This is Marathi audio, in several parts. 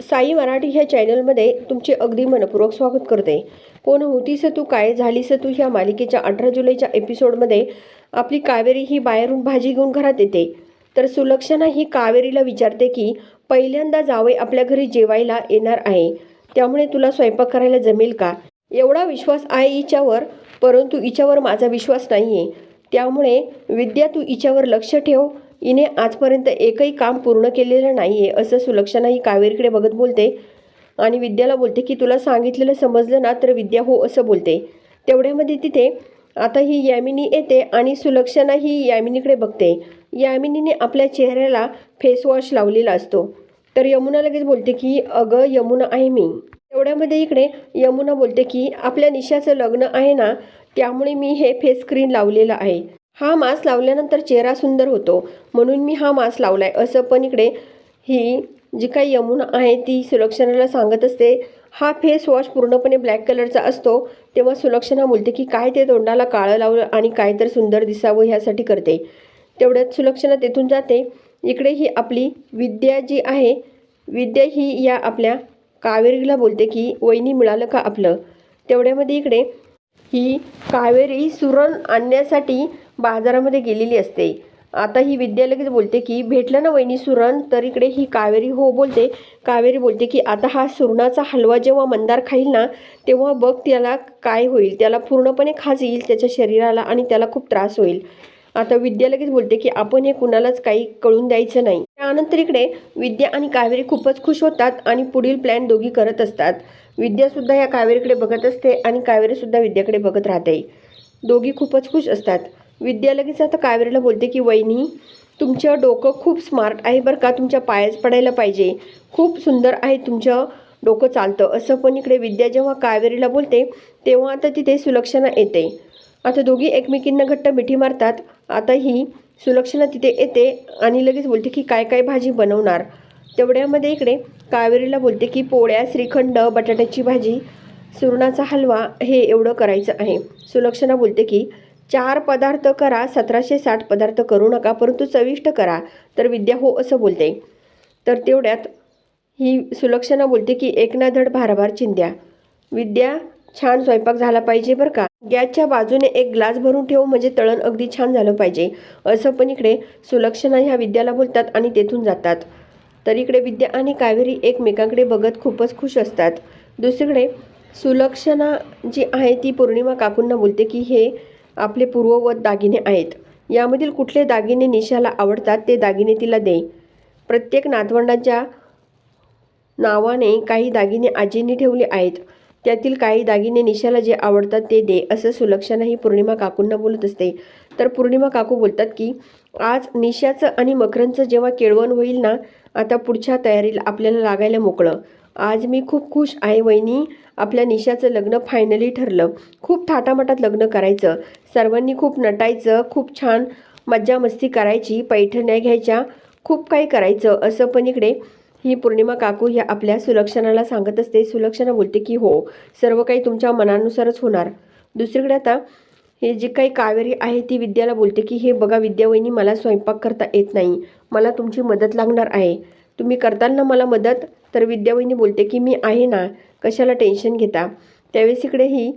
साई मराठी ह्या चॅनलमध्ये तुमचे अगदी मनपूर्वक स्वागत करते. कोण होतीस तू काय झालीस तू ह्या मालिकेच्या अठरा जुलैच्या एपिसोडमध्ये? आपली कावेरी ही बाहेरून भाजी घेऊन घरात येते. तर सुलक्षणा ही कावेरीला विचारते की पहिल्यांदा जावई आपल्या घरी जेवायला येणार आहे. त्यामुळे तुला स्वयंपाक करायला जमेल का? एवढा विश्वास आहे हिच्यावर परंतु हिच्यावर माझा विश्वास नाही आहे त्यामुळे विद्या तू हिच्यावर लक्ष ठेव. हिने आजपर्यंत एकही काम पूर्ण केलेलं नाही आहे असं सुलक्षणा ही कावेरीकडे बघत बोलते आणि विद्याला बोलते की तुला सांगितलेलं समजलं ना तर विद्या हो असं बोलते. तेवढ्यामध्ये तिथे आता ही यामिनी येते आणि सुलक्षणा ही यामिनीकडे बघते. यामिनीने आपल्या चेहऱ्याला फेसवॉश लावलेला असतो. तर यमुना लगेच बोलते की अगं यमुना आहे मी. तेवढ्यामध्ये इकडे यमुना बोलते की आपल्या निशाचं लग्न आहे ना त्यामुळे मी हे फेस स्क्रीन लावलेलं आहे. हा मास्क लावल्यानंतर चेहरा सुंदर होतो. म्हणून मी हा मास्क आहे असं पण इकडे ही जी काही यमुना आहे ती सुलक्षणाला सांगत असते. हा फेस वॉश पूर्णपणे ब्लॅक कलरचा असतो. तेव्हा सुलक्षणा बोलते की काय ते तोंडाला काळं लावलं आणि काय तर सुंदर दिसावं ह्यासाठी करते. तेवढ्यात सुलक्षणा तेथून जाते. इकडे ही आपली विद्या जी आहे विद्या ही या आपल्या कावेरीला बोलते की वहिनी मिळालं का आपलं? तेवढ्यामध्ये इकडे ही कावेरी सुरण आणण्यासाठी बाजारामध्ये गेलेली असते. आता ही विद्या लगेच बोलते की भेटलं ना वहिनी सुरण? तर इकडे ही कावेरी. हो बोलते. कावेरी बोलते की आता हा सुरणाचा हलवा जेव्हा मंदार खाईल ना तेव्हा बघ त्याला काय होईल. त्याला पूर्णपणे खाज येईल त्याच्या शरीराला आणि त्याला खूप त्रास होईल. आता विद्या लगेच बोलते की आपण हे कुणालाच काही कळून द्यायचं नाही. त्यानंतर इकडे विद्या आणि कावेरी खूपच खुश होतात आणि पुढील प्लॅन दोघी करत असतात. विद्यासुद्धा या कावेरीकडे बघत असते आणि कावेरीसुद्धा विद्याकडे बघत राहते. दोघी खूपच खुश असतात. विद्या लगेच आता कावेरीला बोलते की वहिनी तुमचं डोकं खूप स्मार्ट आहे बरं का. तुमच्या पायाच पडायला पाहिजे. खूप सुंदर आहे तुमचं डोकं चालतं. असं पण इकडे विद्या जेव्हा कावेरीला बोलते तेव्हा आता तिथे सुलक्षणा येते. आता दोघी एकमेकींना घट्ट मिठी मारतात. आता ही सुलक्षणा तिथे येते आणि लगेच बोलते की काय काय भाजी बनवणार? तेवढ्यामध्ये इकडे कावेरीला बोलते की पोळ्या श्रीखंड बटाट्याची भाजी सुरणाचा हलवा हे एवढं करायचं आहे. सुलक्षणा बोलते की चार पदार्थ करा सतराशे साठ पदार्थ करू नका परंतु चविष्ट करा. तर विद्या हो असं बोलते. तर तेवढ्यात ही सुलक्षणा बोलते की एक ना धड भारभार चिंध्या. विद्या छान स्वयंपाक झाला पाहिजे बरं का? गॅसच्या बाजूने एक ग्लास भरून ठेवू म्हणजे तळण अगदी छान झालं पाहिजे. असं पण इकडे सुलक्षणा ह्या विद्याला बोलतात आणि तेथून जातात. तर इकडे विद्या आणि कावेरी एकमेकांकडे बघत खूपच खुश असतात. दुसरीकडे सुलक्षणा जी आहे ती पौर्णिमा काकूंना बोलते की हे आपले पूर्ववत दागिने आहेत. यामधील कुठले दागिने निशाला आवडतात ते दागिने तिला दे. प्रत्येक नातवंडाच्या नावाने काही दागिने आजींनी ठेवले आहेत. त्यातील काही दागिने निशाला जे आवडतात ते दे असं सुलक्षणाही पौर्णिमा काकूंना बोलत असते. तर पौर्णिमा काकू बोलतात की आज निशाचं आणि मकरंचं जेव्हा केळवण होईल ना आता पुढच्या तयारीला आपल्याला लागायला मोकळं. आज मी खूप खुश आहे वहिनी. आपल्या निशाचं लग्न फायनली ठरलं. खूप थाटामाटात लग्न करायचं. सर्वांनी खूप नटायचं खूप छान मज्जा मस्ती करायची पैठण्या घ्यायच्या खूप काही करायचं असं पण इकडे ही पौर्णिमा काकू ह्या आपल्या सुलक्षणाला सांगत असते. सुलक्षणा बोलते की हो सर्व काही तुमच्या मनानुसारच होणार. दुसरीकडे आता हे जी काही कावेरी आहे ती विद्याला बोलते की हे बघा विद्या वहिनी मला स्वयंपाक करता येत नाही. मला तुमची मदत लागणार आहे. तुम्ही करताल ना मला मदत? तर विद्या वहिनी बोलते की मी आहे ना कशाला टेन्शन घेता? त्यावेळेस इकडे ही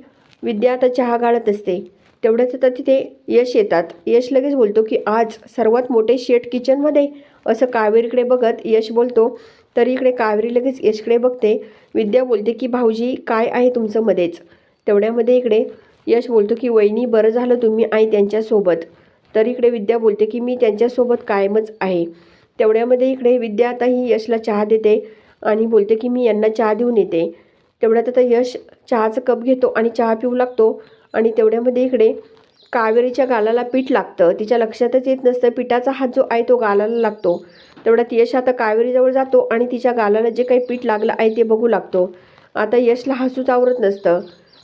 विद्या आता चहा गाळत असते. तेवढ्याच आता तिथे यश येतात. यश लगेच बोलतो की आज सर्वात मोठे शेट किचनमध्ये असं कावेरीकडे बघत यश बोलतो तरी इकडे कावेरी लगेच यशकडे बघते. विद्या बोलते की भाऊजी काय आहे तुमचं मध्येच? तेवढ्यामध्ये इकडे यश बोलतो की वहिनी बरं झालं तुम्ही आहे त्यांच्यासोबत. तर इकडे विद्या बोलते की मी त्यांच्यासोबत कायमच आहे. तेवढ्यामध्ये इकडे विद्या आता ही यशला चहा देते. आणि बोलते की मी यांना चहा देऊन येते. तेवढ्यात आता यश चहाचं कप घेतो आणि चहा पिऊ लागतो. आणि तेवढ्यामध्ये इकडे कावेरीच्या गालाला पीठ लागतं. तिच्या लक्षातच येत नसतं पिठाचा हात जो आहे तो गालाला लागतो. तेवढ्यात यश आता कावेरीजवळ जातो आणि तिच्या गालाला जे काही पीठ लागलं आहे ते बघू लागतो. आता यशला हसूच आवरत नसतं.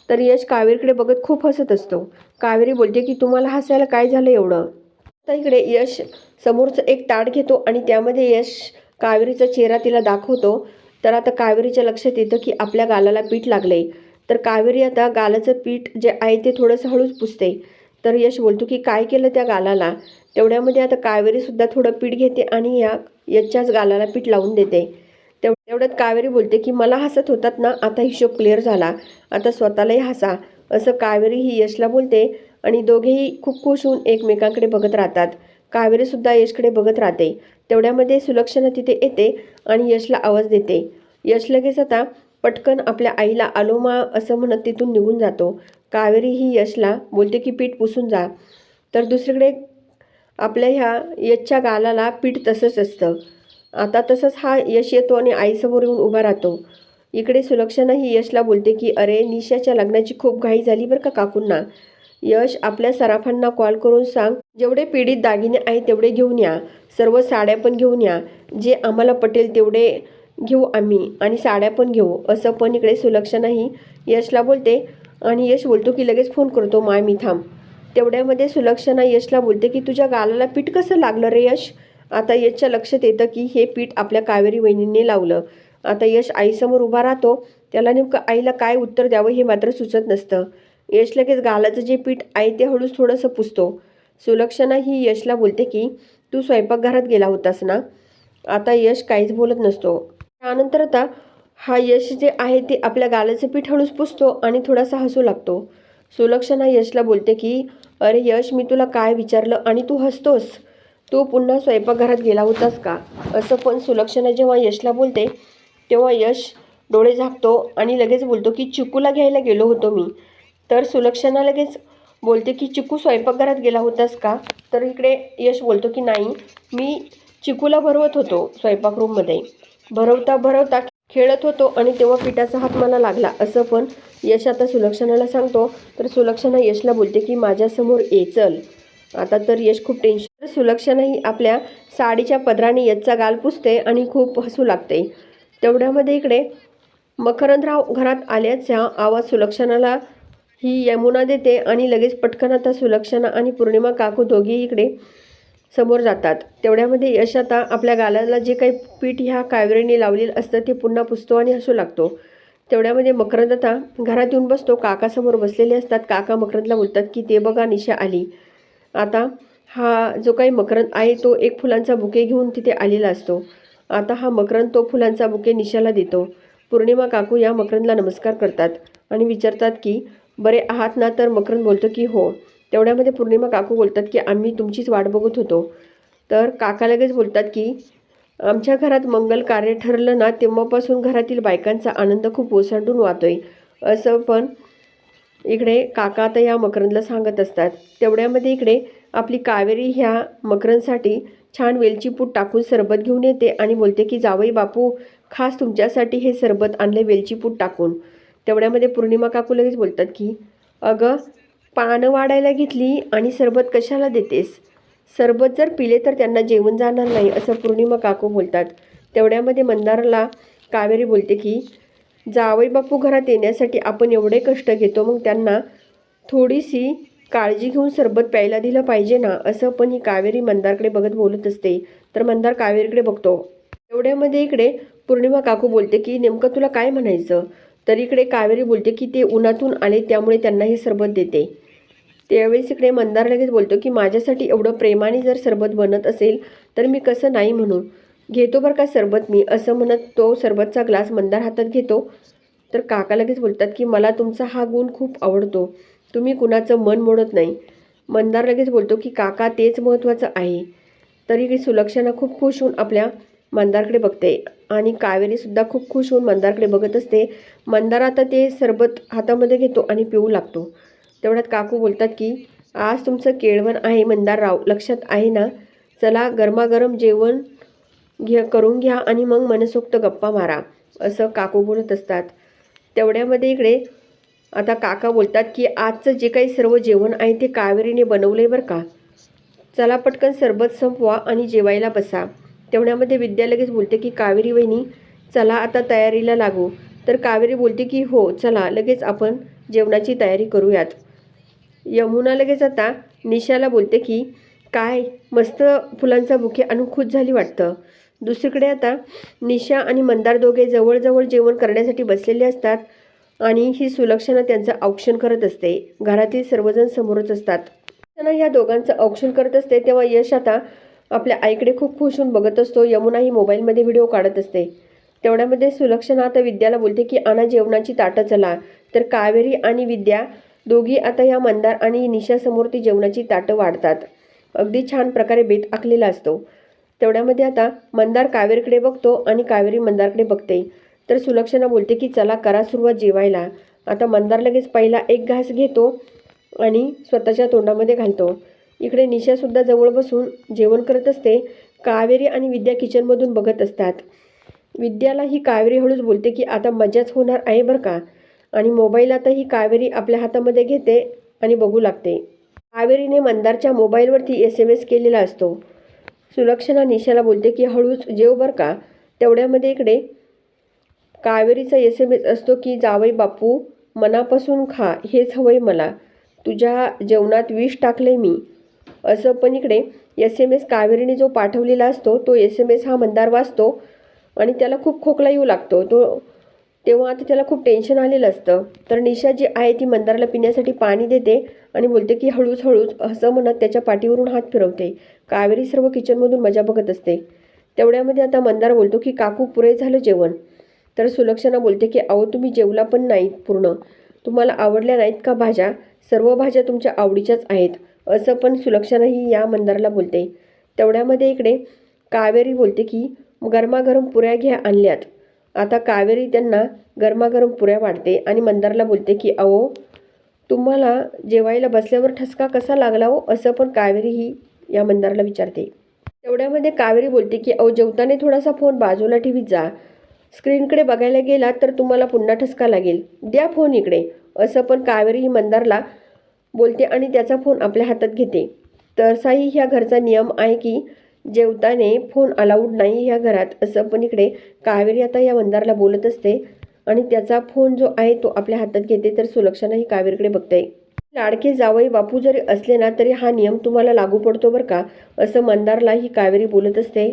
तर यश कावेरीकडे बघत खूप हसत असतो. कावेरी बोलते की तुम्हाला हसायला काय झालं एवढं? आता इकडे यश समोरचं एक ताट घेतो आणि त्यामध्ये यश कावेरीचा चेहरा तिला दाखवतो. तर आता कावेरीच्या लक्षात येतं की आपल्या गालाला पीठ लागलंय. तर कावेरी आता गालाचं पीठ जे आहे ते थोडंसं हळूच पुसते. तर यश बोलतो की काय केलं त्या गालाला? तेवढ्यामध्ये आता कावेरीसुद्धा थोडं पीठ घेते आणि या यशच्याच गालाला पीठ लावून देते. तेव तेवढ्यात कावेरी बोलते की मला हसत होतात ना आता हिशोब क्लिअर झाला. आता स्वतःलाही हसा. असं कावेरी ही यशला बोलते आणि दोघेही खूप खुश होऊन एकमेकांकडे बघत राहतात. कावेरीसुद्धा यशकडे बघत राहते. तेवढ्यामध्ये सुलक्षणा तिथे येते आणि यशला आवाज देते. यश लगेच आता पटकन आपल्या आईला आलोमा असं म्हणत तिथून निघून जातो. कावेरी ही यशला बोलते की पीठ पुसून जा. तर दुसरीकडे आपल्या ह्या यशच्या गालाला पीठ तसंच असतं. आता तसंच हा यश येतो आणि आईसमोर येऊन उभा राहतो. इकडे सुलक्षणा ही यशला बोलते की अरे निशाच्या लग्नाची खूप घाई झाली बरं का काकूंना? यश आपल्या सराफांना कॉल करून सांग जेवढे पीडित दागिने आहेत तेवढे घेऊन या सर्व साड्या पण घेऊन या जे आम्हाला पटेल तेवढे घेऊ आम्ही आणि साड्या पण घेऊ असं पण इकडे सुलक्ष नाही. यशला बोलते आणि यश बोलतो की लगेच फोन करतो माय मी थांब. तेवढ्यामध्ये सुलक्षणा यशला बोलते की तुझ्या गालाला पीठ कसं लागलं रे यश? आता यशच्या लक्षात येतं की हे पीठ आपल्या कावेरी वहिनींनी लावलं. आता यश आईसमोर उभा राहतो त्याला नेमकं आईला काय उत्तर द्यावं हे मात्र सुचत नसतं. यश लगेच गालाचं जे पीठ आहे ते हळूच थोडंसं पुसतो. सुलक्षणा ही यशला बोलते की तू स्वयंपाकघरात गेला होतास ना? आता यश काहीच बोलत नसतो. त्यानंतर आता हा यश जे आहे ते आपल्या गालाचं पीठ हळूच पुसतो आणि थोडासा हसू लागतो. सुलक्षणा यशला बोलते की अरे यश मी तुला काय विचारलं आणि तू हसतोस? तू पुन्हा स्वयंपाकघरात गेला होतास का? असं पण सुलक्षणा जेव्हा यशला बोलते तेव्हा यश डोळे झाकतो आणि लगेच बोलतो की चिकूला घ्यायला गेलो होतो मी. तर सुलक्षणा लगेच बोलते की चिकू स्वयंपाकघरात गेला होतास का? तर इकडे यश बोलतो की नाही मी चिकूला भरवत होतो स्वयंपाक रूममध्ये. भरवता भरवता खेळत होतो आणि तेव्हा पिठाचा हात मला लागला. असं पण यश आता सुलक्षणाला सांगतो. तर सुलक्षणा यशला बोलते की माझ्यासमोर ये चल. आता तर यश खूप टेन्शन तर सुलक्षणा ही आपल्या साडीच्या पदराने यशचा गाल पुसते आणि खूप हसू लागते. तेवढ्यामध्ये इकडे मकरंदराव घरात आल्याचा आवाज सुलक्षणाला ही यमुना देते आणि लगेच पटकन आता सुलक्षणा आणि पौर्णिमा काकू दोघी इकडे समोर जातात. तेवढ्यामध्ये यश आता आपल्या गालाला जे काही पीठ ह्या कावेरीने लावलेलं असतं ते पुन्हा पुसतो आणि हसू लागतो. तेवढ्यामध्ये मकरंद आता घरात येऊन बसतो. काकासमोर बसलेले असतात. काका मकरंदला बोलतात की ते बघा निशा आली. आता हा जो काही मकरंद आहे तो एक फुलांचा बुके घेऊन तिथे आलेला असतो. आता हा मकरंद तो फुलांचा बुके निशाला देतो. पौर्णिमा काकू या मकरंदला नमस्कार करतात आणि विचारतात की बरे आहात ना? तर मकरंद बोलतो की हो. तेवढ्यामध्ये पौर्णिमा काकू बोलतात की आम्ही तुमचीच वाट बघत होतो. तर काका लगेच बोलतात की आमच्या घरात मंगल कार्य ठरलं ना तेव्हापासून घरातील बायकांचा आनंद खूप ओसंडून वाहतोय. असं पण इकडे काका आता या मकरंदला सांगत असतात. तेवढ्यामध्ये इकडे आपली कावेरी ह्या मकरंदसाठी छान वेलचीपूट टाकून सरबत घेऊन येते आणि बोलते की जावई बापू खास तुमच्यासाठी हे सरबत आणले वेलचीपूट टाकून. तेवढ्यामध्ये पौर्णिमा काकू लगेच बोलतात की अगं पानं वाढायला घेतली आणि सरबत कशाला देतेस? सरबत जर पिले तर त्यांना जेवण जाणार नाही असं पौर्णिमा काकू बोलतात. तेवढ्यामध्ये मंदारला कावेरी बोलते की जावई बापू घरात येण्यासाठी आपण एवढे कष्ट घेतो मग त्यांना थोडीशी काळजी घेऊन सरबत प्यायला दिलं पाहिजे ना असं पण ही कावेरी मंदारकडे बघत बोलत असते. तर मंदार कावेरीकडे बघतो. एवढ्यामध्ये इकडे पौर्णिमा काकू बोलते की नेमकं तुला काय म्हणायचं? तर इकडे कावेरी बोलते की ते उन्हातून आले त्यामुळे त्यांना हे सरबत देते. त्यावेळेस इकडे मंदार लगेच बोलतो की माझ्यासाठी एवढं प्रेमाने जर सरबत बनत असेल तर मी कसं नाही म्हणू? घेतो बरं का सरबत मी असं म्हणत तो सरबतचा ग्लास मंदार हातात घेतो. तर काका लगेच बोलतात की मला तुमचा हा गुण खूप आवडतो. तुम्ही कुणाचं मन मोडत नाही. मंदार लगेच बोलतो की काका तेच महत्त्वाचं आहे. तरी सुलक्षणा खूप खुश होऊन आपल्या मंदारकडे बघते. आणि कावेरीसुद्धा खूप खुश होऊन मंदारकडे बघत असते मंदार आता ते सरबत हातामध्ये घेतो आणि पिऊ लागतो. तेवढ्यात काकू बोलतात की आज तुमचं केळवण आहे मंदारराव लक्षात आहे ना? चला गरमागरम जेवण घे करून घ्या आणि मग मनसोक्त गप्पा मारा असं काकू बोलत असतात. तेवढ्यामध्ये इकडे आता काका बोलतात की आजचं जे काही सर्व जेवण आहे ते कावेरीने बनवलं आहे बरं का? चला पटकन सरबत संपवा आणि जेवायला बसा. तेवढ्यामध्ये विद्या लगेच बोलते की कावेरी वहिनी चला आता तयारीला लागू. तर कावेरी बोलते की हो चला लगेच आपण जेवणाची तयारी करूयात. यमुना लगेच आता निशाला बोलते की काय मस्त फुलांचा बुके आणून खुश झाली वाटतं. दुसरीकडे आता निशा आणि मंदार दोघे जवळजवळ जेवण करण्यासाठी बसलेले असतात आणि ही सुलक्षणा त्यांचं औक्षण करत असते. घरातील सर्वजण समोरच असतात. सुलक्षणा ह्या दोघांचं औक्षण करत असते तेव्हा यश आता आपल्या आईकडे खूप खुश होऊन बघत असतो. यमुनाही मोबाईलमध्ये व्हिडिओ काढत असते. तेवढ्यामध्ये सुलक्षणा आता विद्याला बोलते की आणा जेवणाची ताटं चला. तर कावेरी आणि विद्या दोघी आता या मंदार आणि निशासमोर ती जेवणाची ताटं वाढतात. अगदी छान प्रकारे बेत आखलेला असतो. तेवढ्यामध्ये आता मंदार कावेरीकडे बघतो आणि कावेरी मंदारकडे बघते. तर सुलक्षणा बोलते की चला करा सुरुवात जेवायला. आता मंदार लगेच पहिला एक घास घेतो आणि स्वतःच्या तोंडामध्ये घालतो. इकडे निशासुद्धा जवळ बसून जेवण करत असते. कावेरी आणि विद्या किचनमधून बघत असतात. विद्याला ही कावेरी हळूच बोलते की आता मजाच होणार आहे बरं का? आणि मोबाईल आता ही कावेरी आपल्या हातामध्ये घेते आणि बघू लागते. कावेरीने मंदारच्या मोबाईलवरती एस एम एस केलेला असतो. सुलक्षणा निशाला बोलते की हळूच जेव बरं का? तेवढ्यामध्ये इकडे कावेरीचा एस एम एस असतो की जावई बापू मनापासून खा हेच हवंय मला. तुझ्या जेवणात विष टाकले मी. असं पण इकडे एस एम एस कावेरीने जो पाठवलेला असतो तो एस एम एस हा मंदार वाचतो आणि त्याला खूप खोकला येऊ लागतो. तो तेव्हा आता त्याला खूप टेन्शन आलेलं असतं. तर निशा जी आहे ती मंदाराला पिण्यासाठी पाणी देते आणि बोलते की हळूच हळूच असं म्हणत त्याच्या पाठीवरून हात फिरवते. कावेरी सर्व किचनमधून मजा बघत असते. तेवढ्यामध्ये आता मंदार बोलतो की काकू पुरे झालं जेवण. तर सुलक्षणा बोलते की अहो तुम्ही जेवला पण नाहीत पूर्ण. तुम्हाला आवडल्या नाहीत का भाज्या? सर्व भाज्या तुमच्या आवडीच्याच आहेत. असं पण सुलक्षणाही या मंदाराला बोलते. तेवढ्यामध्ये इकडे कावेरी बोलते की गरमागरम पुऱ्या घ्या आणल्यात. आता कावेरी त्यांना गरमागरम पुऱ्या वाढते आणि मंदारला बोलते की अहो तुम्हाला जेवायला बसल्यावर ठसका कसा लागला हो? असं पण कावेरी ही या मंदारला विचारते. तेवढ्यामध्ये कावेरी बोलते की अहो जेवताना थोडासा फोन बाजूला ठेवीत जा. स्क्रीनकडे बघायला गेला तर तुम्हाला पुन्हा ठसका लागेल. द्या फोन इकडे. असं पण कावेरी ही मंदारला बोलते आणि त्याचा फोन आपल्या हातात घेते. तसाही ह्या घरचा नियम आहे की जेवताने फोन अलाउड नाही ह्या घरात असं पण इकडे कावेरी आता या मंदारला बोलत असते आणि त्याचा फोन जो आहे तो आपल्या हातात घेते तर सुलक्षणाही कावेरीकडे बघते. लाडके जावई बापू जरी असले ना तरी हा नियम तुम्हाला लागू पडतो बरं का असं मंदारला ही कावेरी बोलत असते.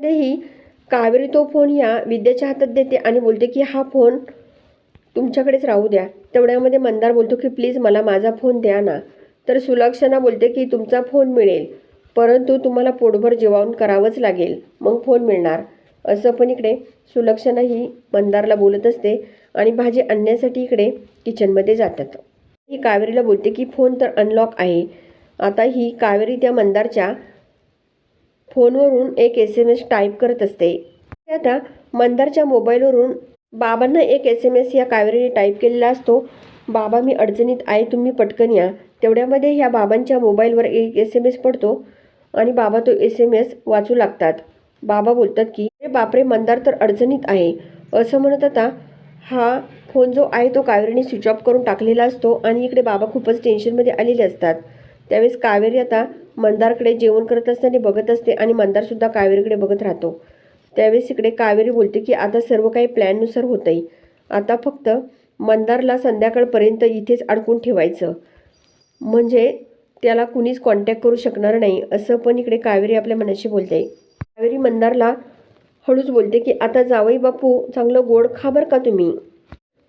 ही कावेरी तो फोन या विद्याच्या हातात देते आणि बोलते की हा फोन तुमच्याकडेच राहू द्या. तेवढ्यामध्ये मंदार बोलतो की प्लीज मला माझा फोन द्या ना. तर सुलक्षणा बोलते की तुमचा फोन मिळेल परंतु तुम्हाला पोटभर जेवण करावंच लागेल. मग फोन मिळणार. असं पण इकडे सुलक्षणा ही मंदारला बोलत असते आणि भाजी आणण्यासाठी इकडे किचनमध्ये जातात. ही कावेरीला बोलते की फोन तर अनलॉक आहे. आता ही कावेरी त्या मंदारच्या फोनवरून एक एस एम एस टाईप करत असते. आता मंदारच्या मोबाईलवरून बाबांना एक एस एम एस या कावेरीने टाईप केलेला असतो. बाबा मी अडचणीत आहे तुम्ही पटकन या. तेवढ्यामध्ये ह्या बाबांच्या मोबाईलवर एक एस एम एस पडतो आणि बाबा तो एस एम एस वाचू लागतात. बाबा बोलतात की अरे बापरे मंदार तर अडचणीत आहे. असं म्हणत आता हा फोन जो आहे तो कावेरीने स्विच ऑफ करून टाकलेला असतो आणि इकडे बाबा खूपच टेन्शनमध्ये आलेले असतात. त्यावेळेस कावेरी आता मंदारकडे जेवण करत असताना बघत असते आणि मंदारसुद्धा कावेरीकडे बघत राहतो. त्यावेळेस इकडे कावेरी बोलते की आता सर्व काही प्लॅननुसार होतं आहे आता फक्त मंदारला संध्याकाळपर्यंत इथेच अडकून ठेवायचं. म्हणजे त्याला कुणीच कॉन्टॅक्ट करू शकणार नाही असं पण इकडे कावेरी आपल्या मनाशी बोलते कावेरी मंदारला हळूच बोलते की आता जावई बापू चांगलं गोड खा बरं का तुम्ही.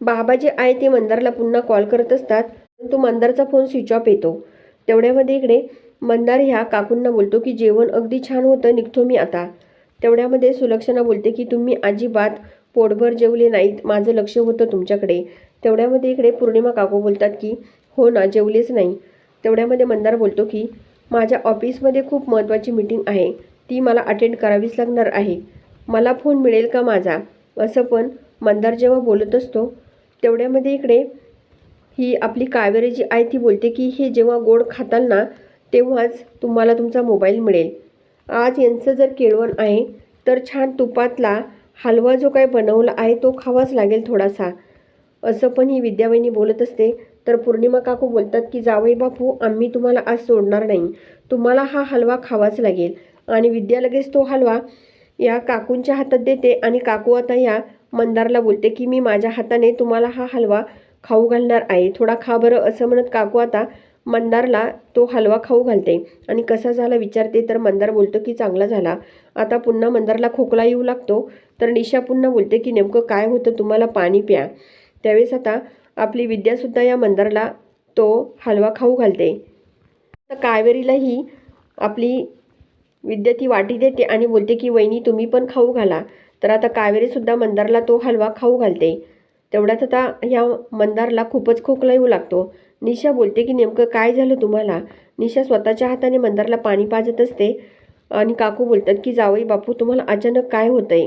बाबा जे आहे ते मंदारला पुन्हा कॉल करत असतात परंतु मंदारचा फोन स्विच ऑफ येतो. तेवढ्यामध्ये इकडे मंदार ह्या काकूंना बोलतो की जेवण अगदी छान होतं निघतो मी आता. तेवढ्यामध्ये सुलक्षणा बोलते की तुम्ही अजिबात पोटभर जेवले नाहीत. माझं लक्ष होतं तुमच्याकडे. तेवढ्यामध्ये इकडे पौर्णिमा काकू बोलतात की हो ना जेवलेच नाही. तेवढ्यामध्ये मंदार बोलतो की माझ्या ऑफिसमध्ये खूप महत्त्वाची मीटिंग आहे. ती मला अटेंड करावीच लागणार आहे. मला फोन मिळेल का माझा? असं पण मंदार जेव्हा बोलत असतो तेवढ्यामध्ये इकडे ही आपली कावेरी जी आहे ती बोलते की हे जेव्हा गोड खाताल ना तेव्हाच तुम्हाला तुमचा मोबाईल मिळेल. आज यांचं जर केळवण आहे तर छान तुपातला हलवा जो काय बनवला आहे तो खावाच लागेल थोडासा. असं पण ही विद्यावाईनी बोलत असते. तर पौर्णिमा काकू बोलतात की जावई बापू आम्ही तुम्हाला आज सोडणार नाही. तुम्हाला हा हलवा खावाच लागेल. आणि विद्या लगेच तो हलवा या काकूंच्या हातात देते आणि काकू आता या मंदारला बोलते की मी माझ्या हाताने तुम्हाला हा हलवा खाऊ घालणार आहे. थोडा खा बरं असं म्हणत काकू आता मंदारला तो हलवा खाऊ घालते. आणि कसा झाला विचारते तर मंदार बोलतो की चांगला झाला. आता पुन्हा मंदारला खोकला येऊ लागतो. तर निशा पुन्हा बोलते की नेमकं काय होतं तुम्हाला पाणी प्या. त्यावेळेस आता आपली विद्यासुद्धा या मंदारला तो हलवा खाऊ घालते. तर कावेरीलाही आपली विद्या ती वाटी देते आणि बोलते की वहिनी तुम्ही पण खाऊ घाला. तर आता कावेरीसुद्धा मंदारला तो हलवा खाऊ घालते. तेवढ्यात आता ह्या मंदारला खूपच खोकला येऊ लागतो. निशा बोलते की नेमकं काय झालं तुम्हाला? निशा स्वतःच्या हाताने मंदारला पाणी पाजत असते आणि काकू बोलतात की जावई बापू तुम्हाला अचानक काय होतंय?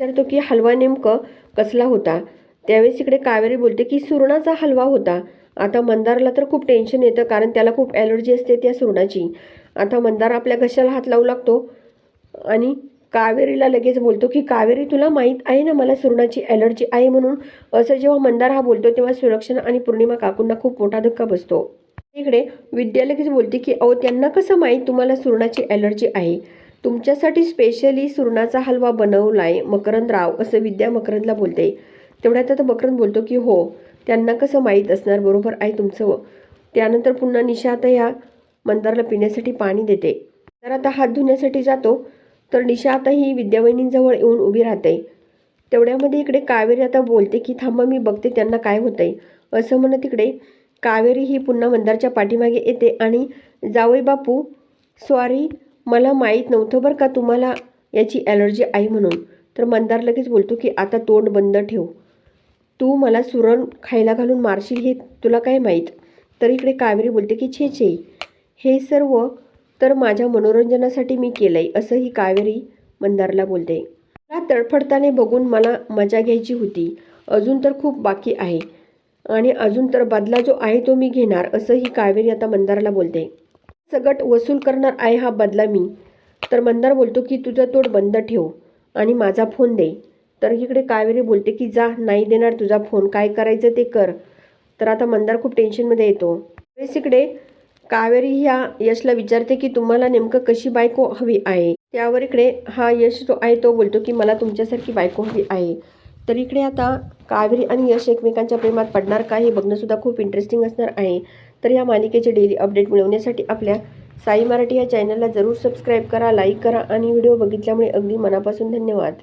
विचारतो की हलवा नेमकं कसला होता? त्यावेळेस इकडे कावेरी बोलते की सुरणाचा हलवा होता. आता मंदारला तर खूप टेन्शन येतं कारण त्याला खूप ॲलर्जी असते त्या सुरणाची. आता मंदार आपल्या घशाला हात लावू लागतो आणि कावेरीला लगेच बोलतो की कावेरी तुला माहीत आहे ना मला सुरणाची ॲलर्जी आहे म्हणून? असं जेव्हा मंदार हा बोलतो तेव्हा सुरक्षण आणि पौर्णिमा काकूंना खूप मोठा धक्का बसतो. इकडे विद्या लगेच बोलते की अहो त्यांना कसं माहीत तुम्हाला सुरणाची ॲलर्जी आहे? तुमच्यासाठी स्पेशली सुरणाचा हलवा बनवला आहे मकरंदराव असं विद्या मकरंदला बोलते. तेवढ्यात आता मकरंद बोलतो की हो त्यांना कसं माहीत असणार? बरोबर आहे तुमचं. त्यानंतर पुन्हा निशा आता ह्या मंदारला पिण्यासाठी पाणी देते. तर आता हात धुण्यासाठी जातो. तर निशा आता ही विद्यावहिनींजवळ येऊन उभी राहते. तेवढ्यामध्ये इकडे कावेरी आता बोलते की थांबा मी बघते त्यांना काय होतंय. असं म्हणत तिकडे कावेरी ही पुन्हा मंदारच्या पाठीमागे येते आणि जावई बापू सॉरी मला माहीत नव्हतं बरं का तुम्हाला याची ॲलर्जी आहे म्हणून. तर मंदार लगेच बोलतो की आता तोंड बंद ठेव. तू मला सुरण खायला घालून मारशील हे तुला काय माहीत? तर इकडे कावेरी बोलते की छे छे हे सर्व तर माझ्या मनोरंजनासाठी मी केलं आहे असंही कावेरी मंदारला बोलते. मला तडफडताने बघून मला मजा घ्यायची होती. अजून तर खूप बाकी आहे. आणि अजून तर बदला जो आहे तो मी घेणार असंही कावेरी आता मंदारला बोलते. सगट वसूल करणार आहे हा बदला मी. तर मंदार बोलतो की तुझं तोड बंद ठेव आणि माझा फोन दे. तर इकडे कावेरी बोलते की जा नाही देणार तुझा फोन काय करायचं ते कर. तर आता मंदार खूप टेन्शनमध्ये येतो. वेळेस इकडे कावेरी ह्या यशला विचारते की तुम्हाला नेमकं कशी बायको हवी आहे? त्यावर इकडे हा यश जो आहे तो बोलतो की मला तुमच्यासारखी बायको हवी आहे. तर इकडे आता कावेरी आणि यश एकमेकांच्या प्रेमात पडणार का हे बघणंसुद्धा खूप इंटरेस्टिंग असणार आहे. तर या मालिकेचे डेली अपडेट मिळवण्यासाठी आपल्या साई मराठी या चॅनलला जरूर सबस्क्राईब करा लाईक करा आणि व्हिडिओ बघितल्यामुळे अगदी मनापासून धन्यवाद.